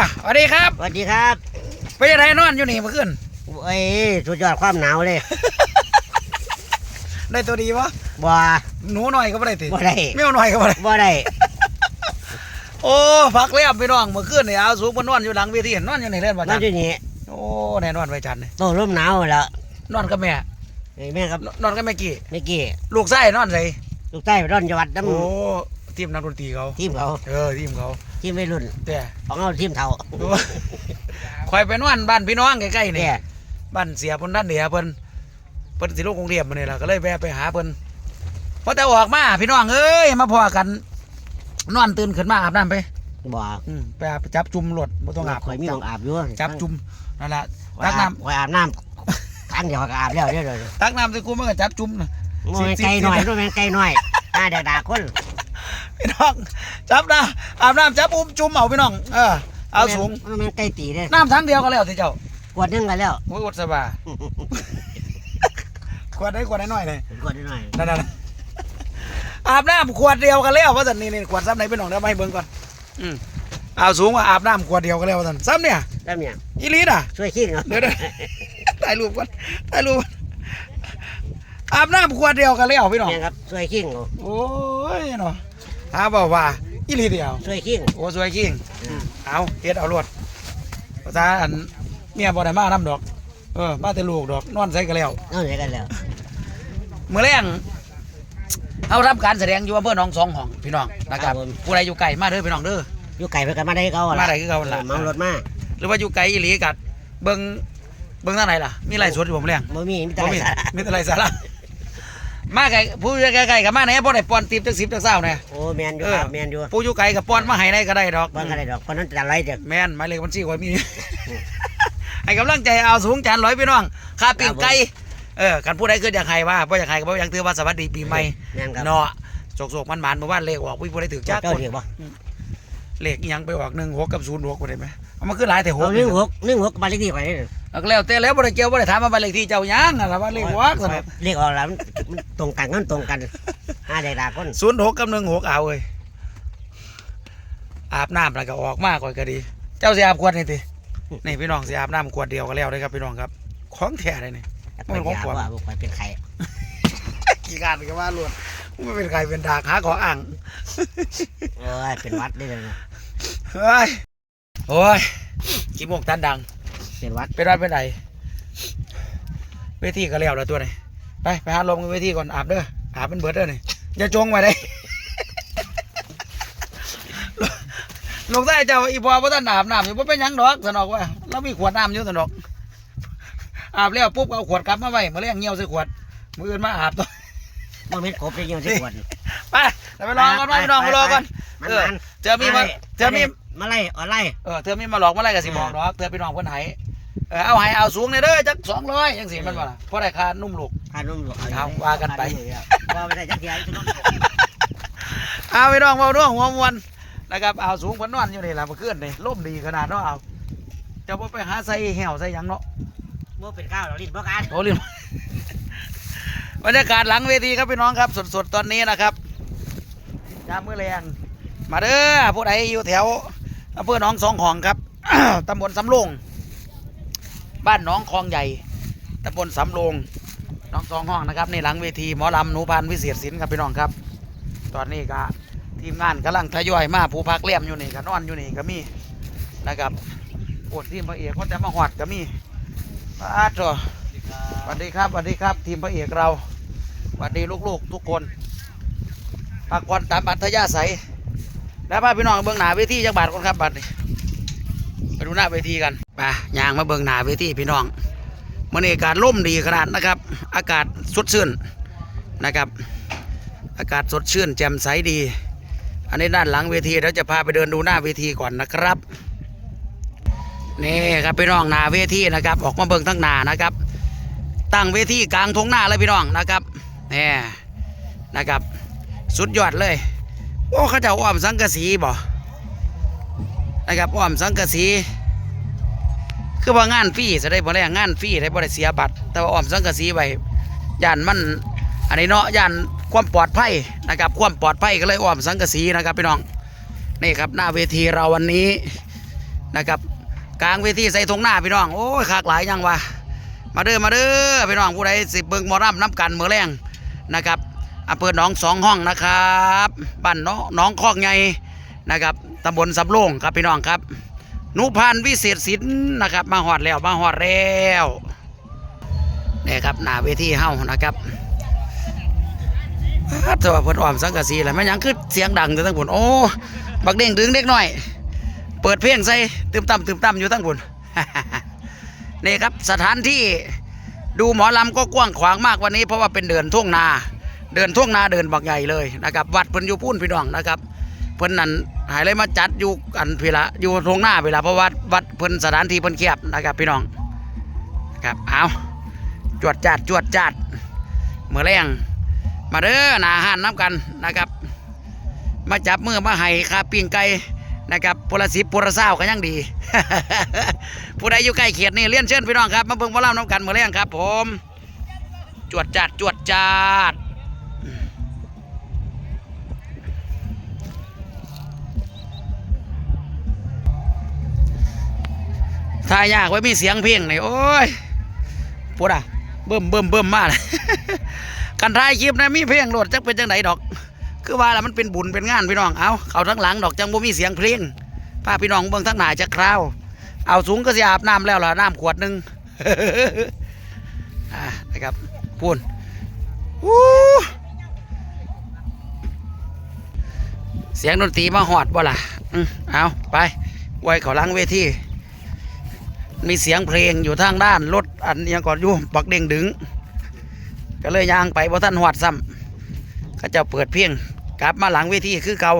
สวัสดีครับสวัสดีครับไปยังไงนอนอยู่นี่เมื่อคืนเอ้ยสุดยอดความหนาวเลย ได้ตัวดีปะบ่หนูหน่อยก็ไม่ได้ติบ่ได้แมวหน่อยก็ไม่ได้บ่ได้โอ้พักเลี้ยมพี่น้องเมื่อคืนนี่เอาสูงบนนอนอยู่หลังเวทีนอนอยู่ในเล่นประนั่จันนอยู่นี่โอ้แน่นอนไว้จันนี่โตร่มหนาวแล้วนอนกับแม่ไอ้แม่ครับนอนกับแม่กี่เมื่อกี้ลูกไส้นอนใส่ลูกใต้ไปร่อนจังหวัดน้โอ้ ทีมนักดนตรีเขาำทีมเขาเออทีมเขาทีมวัยรุ่นแต่ของเราทีมเท่าโอ้คอยไปนอนบ้านพี่น้องใกล้ๆนี่เนี่ยบ้านเสียเพิ่นด้านเหนือเพิ่นเพิ่นสิลงกรุงเทพมานี่ล่ะก็เลยแวะไปหาเพิ่นพอแต่ออกมาพี่น้องเอ้ยมาพอกัน นอนตื่นขึ้นมาอาบน้ำไปบ่อืมไปอาบไปจับจุ่มรถบ่ต้องอาบข่อยมีของอาบอยู่จับจุ่มนั่นล่ะข่อยตักอาบน้ำข่อยอาบน้ำครั้งเดียวก็อาบแล้วเด้อเลยตักน้ำใส่กูมันก็จับจุ่มน่ะโอ้ยไก่หน่อยด้วยแม่นไก่หน่อยหน้าเดาดาคน พี่น้องจับนะอาบน้ำจับอุ้มจุ่มเอาพี่น้องเออเอาสูงมันแม่นไก่ตีเด้อน้ำทั้งเดียวก็แล้วสิเจ้ากวดหนึงกันแล้วโอ้ยอดสบายขวดได้ขวดได้หน่อยเลยกวดนิดหน่อยนั่นๆๆอาบน้ำขวดเดียวกันแล้วว่าสันนี่นี่ขวดซ้ำไหนพี่น้องเดี๋ยวมาให้เบิ่งก่อนอืมเอาสูงว่าอาบน้ำขวดเดียวกันแล้วว่าสันซ้ำเนี่ยแล้วเนี่ยอีหลีน่ะช่วยขี้เหรอเดี๋ยวเดี๋ยวถ่ายรูปก่อนถ่ายรูปก่อนอาบน้ำขวดเดียวกันแล้วพี่น้องเนี่ยครับช่วยขี้เหรอโอ้ยเนาะ หาบอกว่าอีหลีเดียวช่วยขี้โอ้สวยกิ้งเอาเฮ็ดเอารวดภาษาอันเมียบ่ได้มานํดอก เออมาแต่ลูกดอกนอนใส่กันแล้วเอาไหนกันแล้วมื้อแรงเฮารับการแสดงอยู่อำเภอหนองสองห้องพี่น้องนะครับผู้ใดอยู่ไกลมาเด้อพี่น้องเด้ออยู่ไก่ไปกันมาได้เขาอะมาได้คือเขาล่ะเมารถมาหรือว่าอยู่ไกลอีหลีกัดเบิ่งเบิ่งทางไหนล่ะ มีไลฟ์สดอยู่ผมแรงบ่มีมีแต่บ่ไรมีสาระมีแต่ไลฟ์สาระ มาไกลผู้อยู่ไกลๆกับมาไหนบ่ได้ป้อนติบจัก10จัก20แน่โอ้แมนอยู่เออครับแมนอยู่ผู้อยู่ไกลกับป้อนมาให้ได้ก็ได้ดอกบ้านอะไรดอกคนนั้นจะไรเด็กแม่นหมายเลขบัญชีไว้มีให้กำลังใจเอาสูงจานร้อยพี่น้องค่าปิ้งไก่เออกันผู้ใดคืออยากให้ว่าบ่อยากให้ก็บ่อยากถือว่าสวัสดีปีใหม่แมนครับเนาะโศกๆมันๆเมื่อวานเลขออกผู้ผู้ใดถือจักเจ้าคนเดียวบ่เลขอีหยังไปออก1 6กับ0 6บ่ได้ไหมเอามาคือหลายแต่หเอากหนึ่งหกหนึ่งหกบ้านเลขที่ไป นี่แล้วก็แล้วแต่แล้วบ่ได้เกี่ยวบ่ได้ถามว่าบ้านเลขที่เจ้าหยังน่ะล่ะว่าเลขออกซั่นเลขออกแล้วมันมันตรงกันกันตรงกันห้าได้ดาคน06กับ16เอาเอ้ยอาบน้ำแล้วก็ออกมาก่อนก็ดี เจ้าสิอาบขวดนี่ตินี่พี่น้องสิอาบน้ำขวดเดียวก็แล้วเด้อครับพี่น้องครับ ของแท้เลยนี่ ไปยาว่าไปเป็นใครกี่การก็ว่าลวดไม่เป็นใครเป็นดากหาขออ่าง โอ้ยเป็นวัดได้เลยนะ เฮ้ย โอ้ยขี้โมกตันดัง เป็นวัดเป็นไรเป็นไรเวทีก็แล้วแล้วตัวไหนไปไปหาลมกันเวทีก่อนอาบเด้ออาบเป็นเบิดเด้อนี่อย่าจงไว้ได้ลงใต้เจ้าอีบัวพ่ท่านอาบน้ำอยู่บ่เป็นหยังดอกสนอกว่าเรามีขวดน้ำอยู่สนอกอาบแล้วปุ๊บเอาขวดกลับมาไว้มาเลี้ยงเงี้ยวใส่ขวดมืออื่นมาอาบต่อมันเป็นครบได้ยังสิขวดไปเดี๋ยวไปรอก่อนไปพี่น้องไปรอก่อนมันเออมันเจอมีมาเจอมีมาไล่ออนไล่เออเธอมีมาหลอกมาอะไรกับสิบอกหรอกเธอพี่น้องคนไหน เออเอาให้เอาสูงเนี่ยเด้อจักสองร้อยยังสิมันว่าล่ะเพราะได้ค่านุ่มลูกพานุ่มหลวงเอาว่ากันไป ว่าไปได้จักเดียวจะต้องเอาพี่น้องเบาด้วยหัวมวนนะครับเอาสูงเพนนอนอยู่นี่แหละเมื่อคืนนี่ล่มดีขนาดเนาะเอาเจะบ่ไปหาใส่แหวใส่หยังเนาะโมเป็นข้าวเราลิ้นบ่การโอ้ลิมบรรยากาศหลังเวทีครับพี่น้องครับสดๆตอนนี้นะครับยามมื้อแรงมาเด้อผู้ใดอยู่แถวอำเภอหนองสองของครับ ตำบลสำโรง บ้านหนองคลองใหญ่ตำบลสำโรงน้องสองห้องนะครับในหลังเวทีหมอลำหนูพันวิเศษศิลป์ครับพี่น้องครับ ตอนนี้ก็ทีมงานกำลังทยอยมาผู้พักเลี่ยมอยู่นี่ก็นอนอยู่นี่ก็มีนะครับโอดทีมพระเอกก็จะมาหอดก็มีปาดจ้ะสวัสดีครับสวัสดีครับ ทีมพระเอกเราสวัสดีลูกๆ ทุกคนพักผ่อนตามอัธยาศัยแล้วพาพี่น้องเบื้องหน้าเวทีจักบาทคนครับบัดนี้ ดูหน้าเวทีกันไปยางมาเบื้องหน้าเวทีพี่น้องมันอากาศร่มดีขนาดนะครับ อากาศสดชื่นนะครับ อากาศสดชื่น แจ่มใสดี อันนี้ด้านหลังเวทีเราจะพาไปเดินดูหน้าเวทีก่อนนะครับนี่ครับพี่น้องหน้าเวทีนะครับ ออกมาเบิงทั้งหน้านะครับ ตั้งเวทีกลางทงหน้าเลยพี่น้องนะครับนี่นะครับ สุดยอดเลยโอ้เขาเจะอ้อมสังกะสีบ่นะครับอ้อมสังกะสี คือว่างานฟรีจะได้บ่ได้งานฟรีได้บ่ได้เสียบัตร แต่ว่าอ้อมสังกะสีไว้ย่านมัน อันนี้เนาะย่านความปลอดภัยนะครับ ความปลอดภัยก็เลยอ้อมสังกะสีนะครับพี่น้องนี่ครับหน้าเวทีเราวันนี้นะครับกลางเวทีใส่ธงหน้าพี่น้องโอ้ยขากหลายยังวะมาเด้อมาเด้อพี่น้องผู้ใดสิบเบิ่งมอรำน้ำกันเมือแรงนะครับอำเภอหนองสองห้องนะครับบ้านน้องน้องคอกใหญ่นะครับตำบลสำโรงครับพี่น้องครับ นุพันธ์วิเศษศิลป์นะครับ มาหอดแล้วมาหอดแล้วนี่ครับหน้าเวทีเฮานะครับแต่ว่าเพิ่นอ้อมสังกะสีแหละแม่ยังคือเสียงดังแต่ทั้งผลโอ้บักเด้งดึงเด็กน้อย เปิดเพลงใส่ตึมต่ำตึมต่ำอยู่ทั้งผลนี่ครับสถานที่ดูหมอลำก็กว้างขวางมากวันนี้ เพราะว่าเป็นเดินท่วงนา เดินท่วงนาเดินบักใหญ่เลยนะครับ วัดเพิ่นอยู่พุ่นพี่น้องนะครับ เพิ่นนั่น หายเลยมาจัดอยู่อันพีละอยู่ทงหน้าพีละเพราะว่าวัดเพิ่นสถานที่เพิ่นเคียบนะครับพี่น้องครับเอาจวดจัดจวดจัดเมื่อแรงมาเด้อหนาอาหารน้ำกันนะครับ มาจับมือมาให้คาปิ้งไก่นะครับพลสิบพลเศร้าก็ยังดี ผู้ใดอยู่ใกล้เขียดนี่เลี้ยนเชิญพี่น้องครับ มาเบิ่งมาเล่าน้ำกันเมื่อแรงครับ ผม จวดจัดจวดจัด ถ้ายากไว้มีเสียงเพลงนี่โอ้ยพูดอะเบิ่มเบิ่มเบิ่มมากกันท้ายคลิปนะมีเพลงโหลดจักเป็นจังไหนดอก คือว่าแล้วมันเป็นบุญเป็นงานพี่น้องเอาเขาทั้งหลังดอกจังบ่มีเสียงเพลงพาพี่น้องเบิ่งทั้งหน้าจะคราว เอาสูงก็สิอาบน้ำแล้วล่ะน้ำขวดหนึ่งอ่านะครับพูนวู้เสียงดนตรีมาหอดบ่ล่ะ เอาไปไว้เขาหลังเวที มีเสียงเพลงอยู่ทางด้านรถอันยังก่อนอยู่บักเด้งดึง ก็เลยย่างไปบ่ท่านหอดซ้ำก็จะเปิดเพียงกลับมาหลังเวทีคือเก่า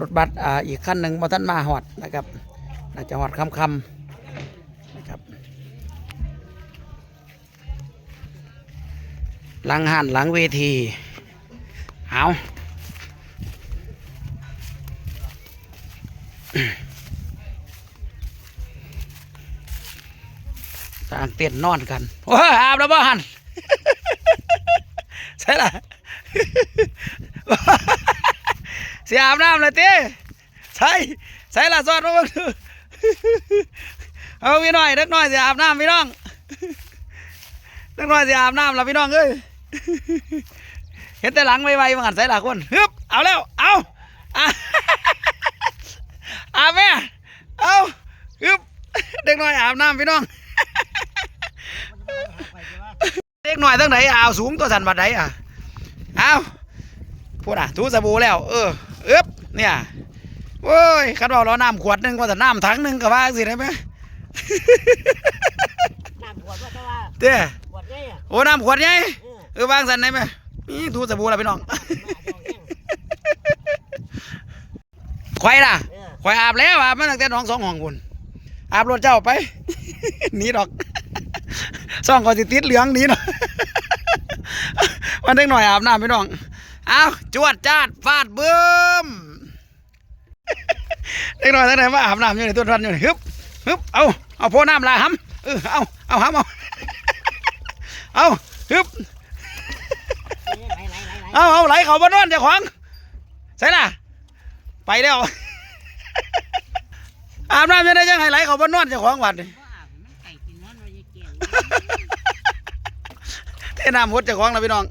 รถบัสอ่าอีกขั้นหนึ่งมาท่านมาหอดนะครับน่าจะหอดคำคำนะครับหลังหันหลังเวทีเอาต่างเต้นนอนกันโอ้ยอาบแล้วบ่หันใช่ล่ะ เสียอาบน้ำเลยเต้ใช่ใช่ละซอดมาเบิ่งดูเอาพี่น้อยเล็กน้อยเสียอาบน้ำพี่น้องเล็กน้อยเสียอาบน้ำละพี่น้องเอ้ยเห็นแต่หลังไวๆมาหันใส่ละคนฮึบเอาแล้วเอาอะอาบแม่เอาฮึบเด็กน้อยอาบน้ำพี่น้องเด็กน้อยตั้งไหนเอาสูงตัวสันบัดไหนอะเอาพูดอะทูสบู่แล้ว เออ เอ๊บเนี่ยโอ้ยคันว่าเราน้ำขวดหนึงว่าแต่น้ำถังหนึงก็ว่าสิได้ไหมน้ำขวดว่าแต่ว่าเด้ขวดนี่อะโอ้น้ำขวดใหญ่เออเออวางสันได้ไหมนี่ทูสบู่แล้วพี่น้องควายล่ะเออควายอาบแล้วอาบมาตั้งแต่น้องสองห้องคุณอาบรถเจ้าไปหนีดอกซ่องก็สิติดเหลืองหนีเนาะวันเด็กหน่อยอาบน้ำพี่น้อง เอาจวดจาดฟาดเบิ้มเด็กน่อยตั้งแต่มาอาบน้ำอยู่ในตัวทันอยู่นี่ฮึบฮึบเอาเอาโพน้ำลาห้ำเออเอาเอาห้ำเอาเอาฮึบเอาเอาไหลเขาบ้านนอนเจ้าของใช่ล่ะ ไปแล้วอาบน้ำยังได้ยังไงไหลเขาบ้านนอนเจ้าของวัดนี่มันไก่กินนอนไว้ยังเทน้ำหดเจ้าของแล้วพี่น้อง